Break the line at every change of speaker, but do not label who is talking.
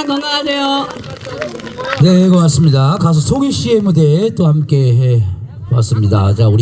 항상 건강하세요.
네, 고맙습니다. 가수 송희 씨의 무대에 또 함께 해 왔습니다. 자, 우리